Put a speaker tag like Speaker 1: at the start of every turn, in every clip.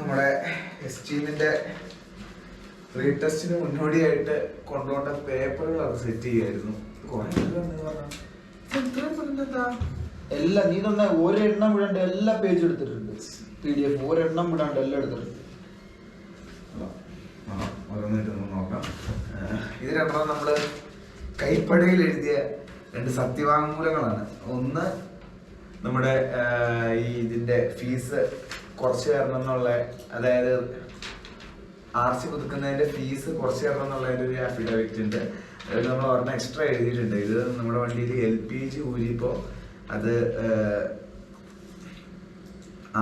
Speaker 1: നമ്മുടെ എസ്റ്റീമിന്റെ റീടെസ്റ്റിന് മുന്നോടിയായിട്ട് കൊണ്ടുപോകേണ്ട പേപ്പറുകളൊക്കെ സെറ്റ് ചെയ്യായിരുന്നു?
Speaker 2: എല്ലാം നീ തന്നെ ഒരെണ്ണം വിടാണ്ട് എല്ലാ പേജും എടുത്തിട്ടുണ്ട്. പി ഡി എഫ് ഒരെണ്ണം വിടാണ്ട് എല്ലാം എടുത്തിട്ടുണ്ട്.
Speaker 1: ആ, ഓരോന്നായിട്ട് നമുക്ക് നോക്കാം. ഇത് രണ്ടെണ്ണം നമ്മൾ കൈപ്പടയിൽ എഴുതിയ രണ്ട് സത്യവാങ്മൂലങ്ങളാണ്. ഒന്ന് നമ്മുടെ ഈ ഇതിന്റെ ഫീസ് കുറച്ച് തരണം എന്നുള്ള അതായത് ആർ സി പുതുക്കുന്നതിന്റെ ഫീസ് കുറച്ച് തരണം എന്നുള്ളതിന്റെ ഒരു അഫിഡവിറ്റ് ഉണ്ട്. അതിൽ നമ്മൾ ഒരെണ്ണം എക്സ്ട്രാ എഴുതിയിട്ടുണ്ട്. ഇത് നമ്മുടെ വണ്ടിയിൽ എൽ പി ജി ഊരിയപ്പോൾ അത്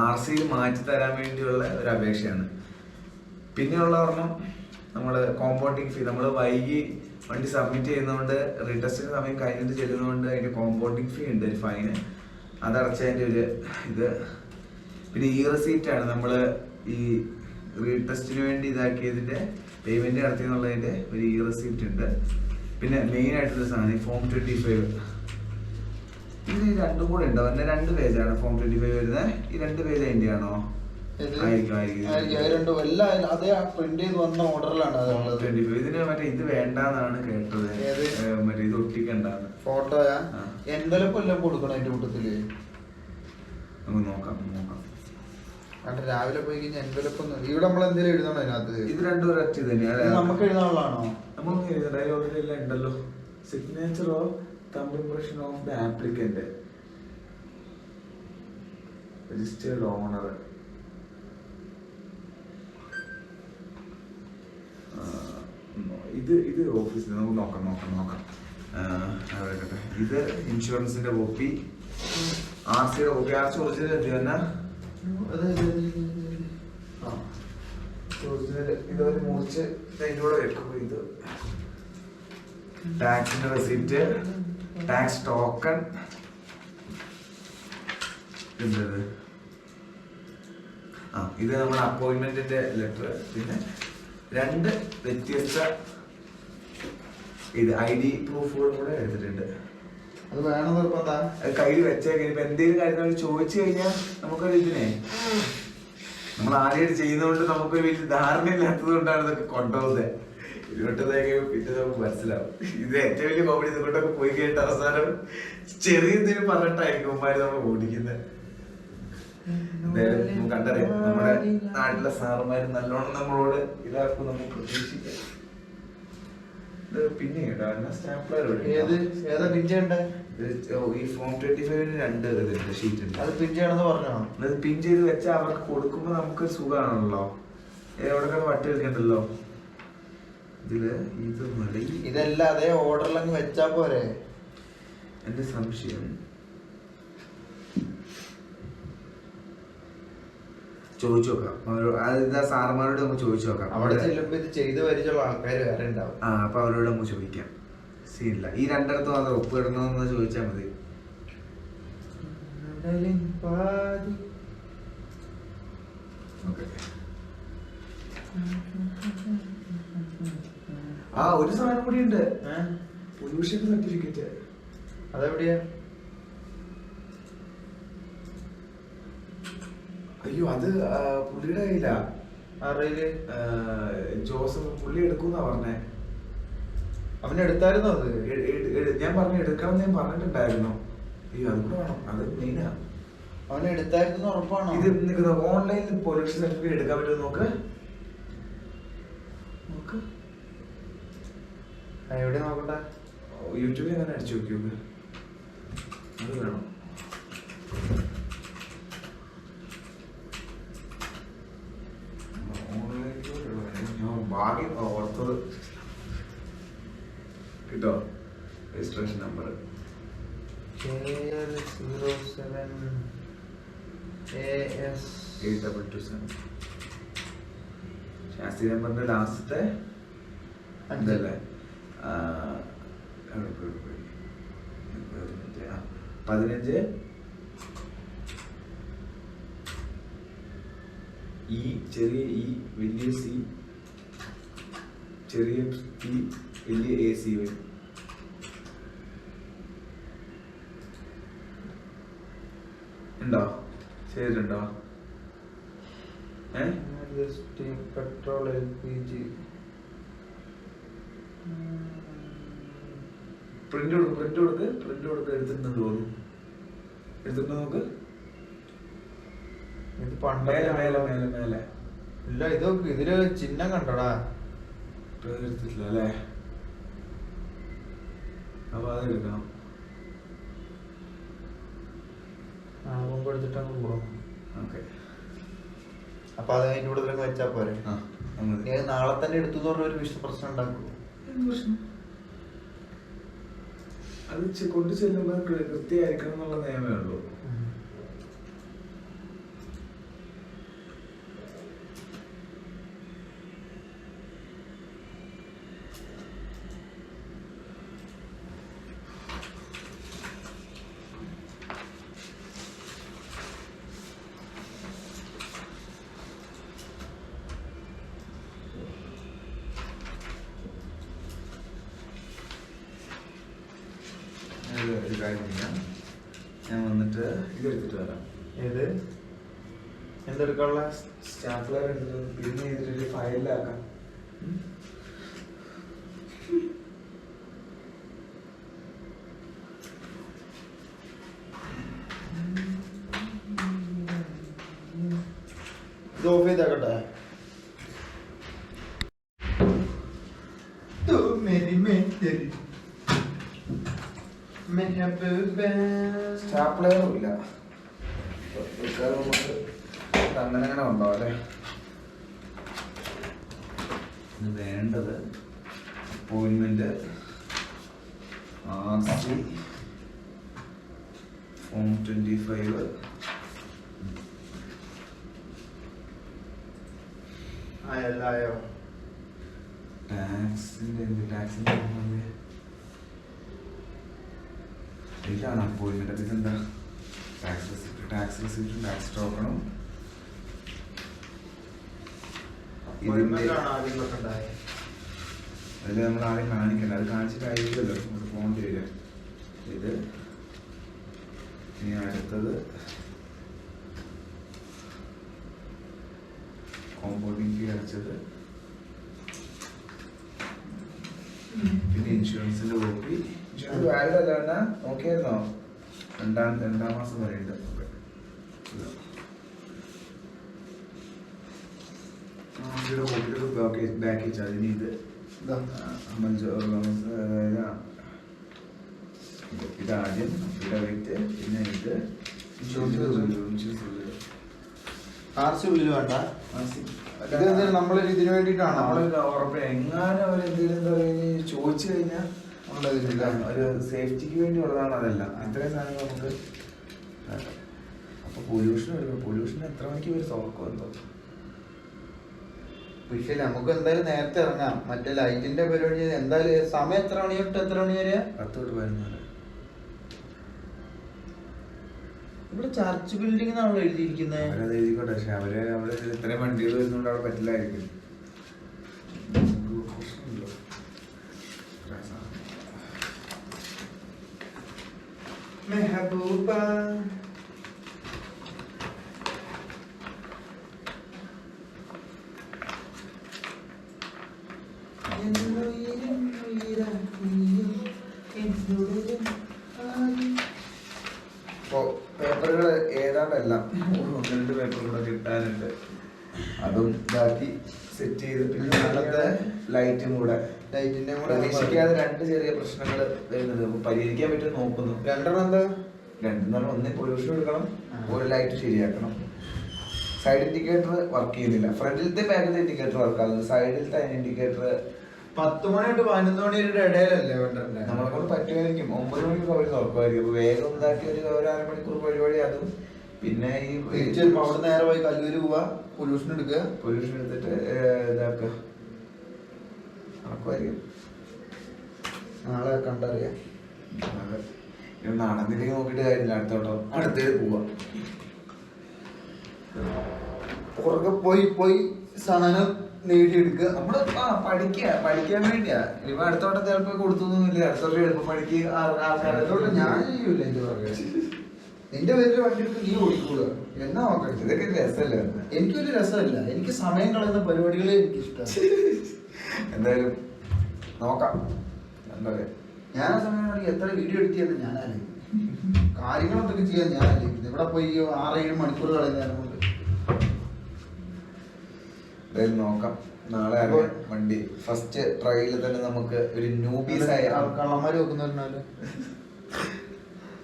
Speaker 1: ആർ സിയിൽ മാറ്റി തരാൻ വേണ്ടിയുള്ള ഒരു അപേക്ഷയാണ്. പിന്നെയുള്ള ഒരെണ്ണം നമ്മൾ കോമ്പൗണ്ടിങ് ഫീ നമ്മൾ വൈകി വണ്ടി സബ്മിറ്റ് ചെയ്യുന്നതുകൊണ്ട് റീടെസ്റ്റിന് സമയം കഴിഞ്ഞിട്ട് ചെല്ലുന്നതുകൊണ്ട് അതിന്റെ കോമ്പൗണ്ടിങ് ഫീ ഉണ്ട് ഒരു ഫൈന് അതടച്ചതിന്റെ ഒരു ഇത് പിന്നെ ഈ റെസീറ്റ് ആണ്. നമ്മൾ ഈ റീടെസ്റ്റിന് വേണ്ടി ഇതാക്കിയതിന്റെ പേയ്മെന്റ് നടത്തിയെന്നുള്ളതിന്റെ ഒരു ഈ റെസീപ്റ്റ് ഉണ്ട്. പിന്നെ മെയിൻ ആയിട്ടുള്ള സാധനം ഈ ഫോം ട്വന്റി ഫൈവ് ഇത് രണ്ടും കൂടെ ഉണ്ടോ. എന്നെ രണ്ട് പേജാണ് ഫോം ട്വന്റി ഫൈവ് വരുന്നത് ഈ രണ്ട് പേജ് അതിന്റെ ആണോ
Speaker 2: ഇത്
Speaker 1: ഇതിന് മറ്റേ വേണ്ടാന്നാണ് കേട്ടത്? മറ്റേ ഇത് ഒട്ടിക്കണ്ടാന്ന്.
Speaker 2: ഫോട്ടോയാ. എന്തെല്ലാം കൊല്ലം കൊടുക്കണം അതിന്റെ കൂട്ടത്തിൽ.
Speaker 1: നമുക്ക് നോക്കാം നോക്കാം.
Speaker 2: അവിടെ രാവിലെ പോയി കഴിഞ്ഞാൽ എൻവലപ്പൊന്നും ഒന്നും ഇവിടെ നമ്മൾ എന്തെങ്കിലും എഴുതണോ അതിനകത്ത്
Speaker 1: ഇത് രണ്ടും ഒരൊറ്റ തന്നെയാണ്
Speaker 2: നമുക്ക് എഴുതാനുള്ളതാണോ?
Speaker 1: നമ്മളൊന്നും ഡയലോഗിലെല്ലാം ഉണ്ടല്ലോ. Signature of thumb impression of the applicant registered owner ഇത് ഇത് ഓഫീസിൽ നമുക്ക് നോക്കാം നോക്കാം നോക്കാം. ഇത് ഇൻഷുറൻസിന്റെ കോപ്പി ആർ സിയുടെ കോപ്പി ആർ സി ഒറിജിനൽ എന്ത് തന്നെ. ഇതൊരു മുറിച്ച് അതിന്റെ കൂടെ വെക്കും ഇത് ടാക്സിന്റെ റെസിപ്റ്റ് ടാക്സ് ടോക്കൺ എന്തത് ആ ഇത് നമ്മുടെ അപ്പോയിന്റ്മെന്റിന്റെ ലെറ്റർ പിന്നെ രണ്ട് വ്യത്യസ്ത ഇത് ഐ ഡി പ്രൂഫുകളും കൂടെ എടുത്തിട്ടുണ്ട്.
Speaker 2: അത് വേണം
Speaker 1: അത് കയ്യിൽ വെച്ചേക്കാം. ഇപ്പൊ എന്തെങ്കിലും കാര്യങ്ങൾ ചോദിച്ചു കഴിഞ്ഞാൽ നമുക്കൊരു ഇതിനെ. നമ്മൾ ആദ്യമായിട്ട് ചെയ്യുന്നതുകൊണ്ട് നമുക്കൊരു വലിയ ധാരണ ഇല്ലാത്തത് കൊണ്ടാണ് ഇതൊക്കെ കൊണ്ടുപോകുന്നത്. ഇരുപട്ടത്തേക്ക് പിന്നെ നമുക്ക് മനസ്സിലാവും. ഇത് ഏറ്റവും വലിയ കോമഡി ഇതുകൊണ്ടൊക്കെ പോയി കഴിഞ്ഞിട്ട് അവസാനം ചെറിയ എന്തെങ്കിലും പറഞ്ഞിട്ടായിരിക്കും ഉമ്മാര് നമ്മൾ ഓടിക്കുന്നത്. എന്തായാലും കണ്ടറിയാം. നമ്മുടെ നാട്ടിലെ സാറുമാര് നല്ലോണം നമ്മളോട് ഇതാക്കും നമുക്ക് പ്രതീക്ഷിക്കാം. പിന്നെ സ്റ്റാപ്ലർ
Speaker 2: ഏത് ഏതാ പിൻ ചെയ്യണ്ടേ?
Speaker 1: ഈ ഫോം ട്വന്റി ഫൈവിന് രണ്ട് ഇതുണ്ട് ഷീറ്റ് ഉണ്ട്.
Speaker 2: അത് പിൻ ചെയ്യണമെന്ന് പറഞ്ഞോ
Speaker 1: അത് പിൻ ചെയ്ത് വെച്ചാൽ അവർക്ക് കൊടുക്കുമ്പോൾ നമുക്ക് സുഖമാണല്ലോ. എവിടെ വട്ടി വെക്കണ്ടല്ലോ? ഇതിൽ ഇത് മതി.
Speaker 2: അതേ ഓർഡറിലങ്ങ് വെച്ചാ പോരെ.
Speaker 1: എന്റെ സംശയം ചോദിച്ചു നോക്കാം. അതായത് ആ സാറുമാരോട് നമുക്ക് ചോദിച്ചു നോക്കാം.
Speaker 2: അവിടെ ചെല്ലുമ്പോ ഇത് ചെയ്ത് വരിച്ചുള്ള ആൾക്കാർ വേറെ ഉണ്ടാവും.
Speaker 1: ആ അപ്പൊ അവരോട് നമുക്ക് ചോദിക്കാം. സീനില്ല. ഈ രണ്ടിടത്ത് മാത്രം ഒപ്പിടണമെന്ന് ചോദിച്ചാൽ മതി. ഓക്കെ. ആ ഒരു സാധനം കൂടി ഉണ്ട് പൊല്യൂഷൻ സർട്ടിഫിക്കറ്റ്
Speaker 2: അതെവിടെയാ?
Speaker 1: അയ്യോ അത് പുള്ളിയുടെ കയ്യില. അറിയിൽ ജോസഫ് പുള്ളി എടുക്കൂന്നാ പറഞ്ഞേ.
Speaker 2: അവനെടുത്തായിരുന്നോ അത്?
Speaker 1: എ- എ- എ- ഞാൻ പറഞ്ഞു എടുക്കണം ഞാൻ പറഞ്ഞിട്ടുണ്ടായിരുന്നു. അയ്യോ അത് കൂടെ വേണം. അത് മെയിനാ.
Speaker 2: അവനെടുത്തായിരുന്നു ഉറപ്പാണോ?
Speaker 1: ഇത് നിൽക്കുന്ന ഓൺലൈനിൽ പൊല്യൂഷൻ സർട്ടിഫിക്കറ്റ് എടുക്കാൻ പറ്റുമോ നോക്ക്? നോക്ക്.
Speaker 2: എവിടെ നോക്കട്ടെ?
Speaker 1: യൂട്യൂബിൽ അങ്ങനെ അടിച്ചു നോക്ക് അത് വേണം. Eight double two seven Shastri നമ്പറിന്റെ ലാസ്റ്റത്തെ പോയി? പതിനഞ്ച്, ഈ ചെറിയ ഈ വലിയ സി ചെറിയ പി വലിയ എ സി വരും. ഉണ്ടോ? ഏഹ്
Speaker 2: petrol L P G
Speaker 1: print കൊടുക്ക് പ്രിന്റ് കൊടുക്ക് പ്രിന്റ് കൊടുക്ക് എടുത്തിട്ടുണ്ടെന്ന് തോന്നുന്നു എടുത്തിട്ട് നോക്ക്?
Speaker 2: ഇത് പണ്ടേ
Speaker 1: മേലെ മേലെ മേലെ
Speaker 2: ഇല്ല ഇതൊക്കെ ഇതിൽ ചിഹ്നം കണ്ടോടാ.
Speaker 1: എടുത്തിട്ടില്ല അല്ലേ? അപ്പൊ അത് എടുക്കണം.
Speaker 2: ആ മുമ്പ് എടുത്തിട്ട് അങ്ങ് പോകാം
Speaker 1: ഓക്കെ.
Speaker 2: അപ്പൊ അത് അതിന്റെ കൂടുതൽ വെച്ചാ പോരെ? അത് നാളെ തന്നെ എടുത്തു പറഞ്ഞ ഒരു വിഷ പ്രശ്നം ഉണ്ടാക്കും.
Speaker 1: അത് കൊണ്ടു കൊണ്ട് ചെല്ലുമ്പോൾ കൃത്യമായിരിക്കണം എന്നുള്ള നിയമമേ ഉള്ളൂ ഇത് ഒരു കാര്യം ചെയ്യാം. ഞാൻ വന്നിട്ട് ഇത് എടുത്തിട്ട് വരാം.
Speaker 2: ഏത്? എന്തെടുക്കാനുള്ള?
Speaker 1: സ്റ്റാപ്ലർ ഉണ്ട്. പിന്നെ ചെയ്തിട്ട് ഫയലിലാക്കാം
Speaker 2: മെഹബൂബേ
Speaker 1: സ്റ്റാപ്ലറും ഇല്ല. നമുക്ക് അങ്ങനെ അങ്ങനെ ഉണ്ടാവും അല്ലേ? വേണ്ടത് appointment R C form twenty five
Speaker 2: ആയല്ലായോ
Speaker 1: ടാക്സിന്റെ ടാക്സിന്റെ ഇതാണ് അപ്പോയിൻമെന്റ് അതിന് എന്താ ടാക്സ് റെസിപ്റ്റ് ടാക്സ് റെസിപ്റ്റും ടാക്സ് ടോക്കണും
Speaker 2: വെക്കണ്ടായി
Speaker 1: അതിൽ നമ്മൾ ആദ്യം കാണിക്കണ്ട. അത് കാണിച്ചിട്ടായിരിക്കുമല്ലോ നമ്മൾ പോകേണ്ടി വരിക. ഇത് ഇനി അടുത്തത് കോമ്പൗണ്ടിങ് ഫീ അടച്ചത് പിന്നെ ഇൻഷുറൻസിന്റെ കോപ്പി വാലിഡ് അല്ല നോക്കിയായിരുന്നോ രണ്ടാം രണ്ടാം മാസം വരെ ബാക്കി ബാക്കി വെച്ചാൽ ഇനി ഇത്. ഇതാദ്യം പിന്നെ ഇത്.
Speaker 2: ഉള്ളിൽ വേണ്ട. ഇത് എന്തെങ്കിലും ഇതിനു വേണ്ടിട്ടാണ്
Speaker 1: നമ്മൾ ഉറപ്പ്. എങ്ങാനും അവർ എന്തെങ്കിലും എന്താ പറയുക ചോദിച്ചു കഴിഞ്ഞാൽ ഒരു സേഫ്റ്റിക്ക് വേണ്ടി ഉള്ളതാണ് അതെല്ലാം. ഇത്രയും സാധനങ്ങൾ നമുക്ക്. അപ്പൊ പൊല്യൂഷൻ വരുമ്പോൾ പൊല്യൂഷൻ എത്ര മണിക്ക് ഒരു തുറക്കും എന്തോ
Speaker 2: പക്ഷേ നമുക്ക് എന്തായാലും നേരത്തെ ഇറങ്ങാം. മറ്റേ ലൈറ്റിന്റെ പരിപാടി എന്തായാലും സമയം എത്ര മണി തൊട്ട് എത്ര മണി വരെ?
Speaker 1: പത്ത് തൊട്ട് പതിനൊന്ന്
Speaker 2: ഇവിടെ ചർച്ച് ബിൽഡിംഗ് എന്നാണല്ലോ എഴുതിയിരിക്കുന്നത്
Speaker 1: അവരത് എഴുതിക്കോട്ടെ. പക്ഷെ അവർ അവിടെ ഇത്രയും വണ്ടികൾ വരുന്നോണ്ട് അവിടെ പറ്റില്ലായിരിക്കും നമുക്ക് പ്രശ്നമില്ലല്ലോ. ഇത്രയും സാധനം.
Speaker 2: മെഹബൂബ.
Speaker 1: പേപ്പറുകൾ ഏതാണ്ടെല്ലാം രണ്ട് കിട്ടാനുണ്ട്. അതും ഇതാക്കി സെറ്റ് ചെയ്ത് പിന്നെ നാളത്തെ ലൈറ്റും കൂടെ
Speaker 2: ലൈറ്റിന്റെ കൂടെ
Speaker 1: പ്രതീക്ഷിക്കാതെ രണ്ട് ചെറിയ പ്രശ്നങ്ങൾ വരുന്നത്. പരിഹരിക്കാൻ പറ്റും നോക്കുന്നു.
Speaker 2: രണ്ടെണ്ണം എന്താ?
Speaker 1: രണ്ടെണ്ണം ഒന്ന് പൊല്യൂഷൻ എടുക്കണം. ഒരു ലൈറ്റ് ശരിയാക്കണം. സൈഡ് ഇൻഡിക്കേറ്റർ വർക്ക് ചെയ്യുന്നില്ല. ഫ്രണ്ടിലത്തെ ബാക്കിലത്തെ ഇൻഡിക്കേറ്റർ വർക്ക് ആകുന്നത് സൈഡിലത്തെ ഇൻഡിക്കേറ്റർ
Speaker 2: പത്ത് മണി തൊട്ട് പതിനൊന്ന് മണിയുടെ ഇടയിലല്ലേ
Speaker 1: നമ്മളെ കൊണ്ട് പറ്റുമായിരിക്കും. ഒമ്പത് മണിക്ക് അവർ തുറക്കുമായിരിക്കും. അപ്പൊ വേഗം ഉണ്ടാക്കി ഒരു ഒരു അരമണിക്കൂർ പരിപാടി അതും. പിന്നെ ഈ
Speaker 2: അവിടെ നേരെ പോയി കല്ലൂര് പോവാ. പൊല്യൂഷൻ എടുക്കുക
Speaker 1: പൊല്യൂഷൻ എടുത്തിട്ട് ഇതാക്കുക നടക്കുമായിരിക്കും
Speaker 2: നാളെ കണ്ടറിയാം.
Speaker 1: നടന്നില്ലെങ്കിൽ നോക്കിയിട്ട് കാര്യമില്ല. അടുത്തോട്ടോ അടുത്തേത് പോവാ.
Speaker 2: പുറകെ പോയി പോയി സാധനം നേടിയെടുക്കുക.
Speaker 1: നമ്മൾ ആ പഠിക്കുക പഠിക്കാൻ വേണ്ടിയാ. ഇനിയിപ്പോ അടുത്തോട്ടം ചിലപ്പോ കൊടുത്തൊന്നുമില്ല. അടുത്തോട്ട് എളുപ്പം പഠിക്ക്
Speaker 2: ആൾക്കാരോട്ട് ഞാൻ ചെയ്യൂല എന്റെ പുറകെ. നിന്റെ പേരിൽ വണ്ടി എടുത്ത് നീ ഓടിക്കൂടുക എന്നാ നോക്കട്ടെ
Speaker 1: ഇതൊക്കെ രസമല്ല?
Speaker 2: എനിക്കൊരു രസമല്ല. എനിക്ക് സമയം കളയുന്ന പരിപാടികളെ എനിക്ക് ഇഷ്ടം
Speaker 1: എന്തായാലും നോക്കാം. എന്താ
Speaker 2: ഞാൻ ആ സമയം എത്ര വീഡിയോ എഡിറ്റ് ചെയ്യുന്നത് ഞാനല്ലേ കാര്യങ്ങളൊക്കെ ചെയ്യാൻ ഞാനല്ലേ ഇവിടെ പോയി ആറേഴ് മണിക്കൂർ കളയുന്ന കൊണ്ട്.
Speaker 1: എന്തായാലും നോക്കാം. നാളെ വണ്ടി. ഫസ്റ്റ് ട്രയലിൽ തന്നെ നമുക്ക് ഒരു ന്യൂബീസ് ആയ
Speaker 2: നോക്കുന്നവരുണ്ടല്ലോ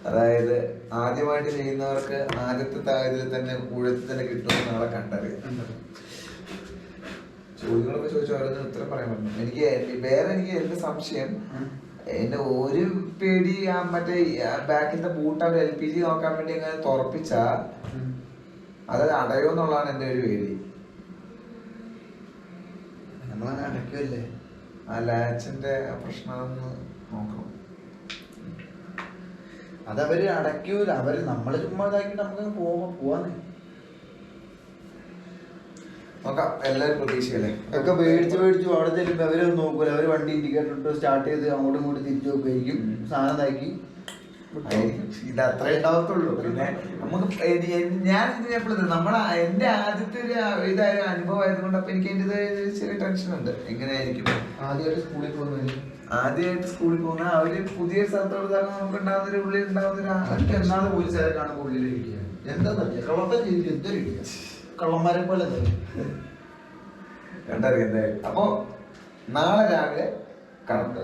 Speaker 1: അതായത് ആദ്യമായിട്ട് ചെയ്യുന്നവർക്ക് ആദ്യത്തെ തായതിൽ തന്നെ ഊഴത്തിൽ തന്നെ കിട്ടുമെന്ന് നാളെ കണ്ടറിയാം ചോദ്യങ്ങളൊക്കെ ചോദിച്ചു ഓരോന്നും ഉത്തരം പറയാൻ പറ്റും എനിക്ക് വേറെ എനിക്ക് എന്റെ സംശയം? എന്റെ ഒരു പേടി ആ മറ്റേ ബാക്കിന്റെ ബൂട്ട് അവർ എൽ പി ജി നോക്കാൻ വേണ്ടി അങ്ങനെ തുറപ്പിച്ച അത് അടയോന്നുള്ളതാണ് എന്റെ ഒരു പേടി.
Speaker 2: നമ്മളങ്ങനെ അടയ്ക്കുമല്ലേ
Speaker 1: ആ ലാച്ചിന്റെ പ്രശ്നമൊന്ന് നോക്കണം.
Speaker 2: അതവര് അടയ്ക്കൂല. അവർ നമ്മൾ ചുമ്മാ ഇതാക്കിട്ട് നമുക്ക് പോവാ പോവാന്നേ.
Speaker 1: നോക്കാം എല്ലാവരും പ്രതീക്ഷയല്ലേ
Speaker 2: ഒക്കെ പേടിച്ച് പേടിച്ച് അവിടെ ചെല്ലുമ്പോ അവർ നോക്കൂല. അവർ വണ്ടി ഇൻഡിക്കേറ്റർ ഇട്ട് സ്റ്റാർട്ട് ചെയ്ത് അങ്ങോട്ടും ഇങ്ങോട്ടും തിരിച്ചു നോക്കുമായിരിക്കും സാധനം
Speaker 1: ആയിരിക്കും. ഇത് അത്ര ഉണ്ടാവത്തുള്ളൂ. പിന്നെ നമുക്ക് ഞാൻ എപ്പോഴും നമ്മളെ എന്റെ ആദ്യത്തെ ഒരു ഇതായ അനുഭവം ആയതുകൊണ്ട് അപ്പൊ എനിക്ക് അതിന്റെ ചെറിയ ടെൻഷൻ ഉണ്ട്. എങ്ങനെയായിരിക്കും?
Speaker 2: ആദ്യമായിട്ട് സ്കൂളിൽ പോകുന്നത്
Speaker 1: ആദ്യമായിട്ട് സ്കൂളിൽ പോകുന്ന അവർ പുതിയ സ്ഥലത്തോട് തന്നെ നമുക്ക് ഉണ്ടാകുന്ന ഒരു ഉള്ളിൽ ഉണ്ടാകുന്ന ഒരു
Speaker 2: എന്നാണ് പോലീസുകാരെ കാണുമ്പോൾ എന്താന്നറിയാം കള്ളത്തം ചെയ്തിട്ട് എന്തൊരു കള്ളന്മാരെ പോലെ എന്താ
Speaker 1: അപ്പോ നാളെ രാവിലെ കറക്റ്റ്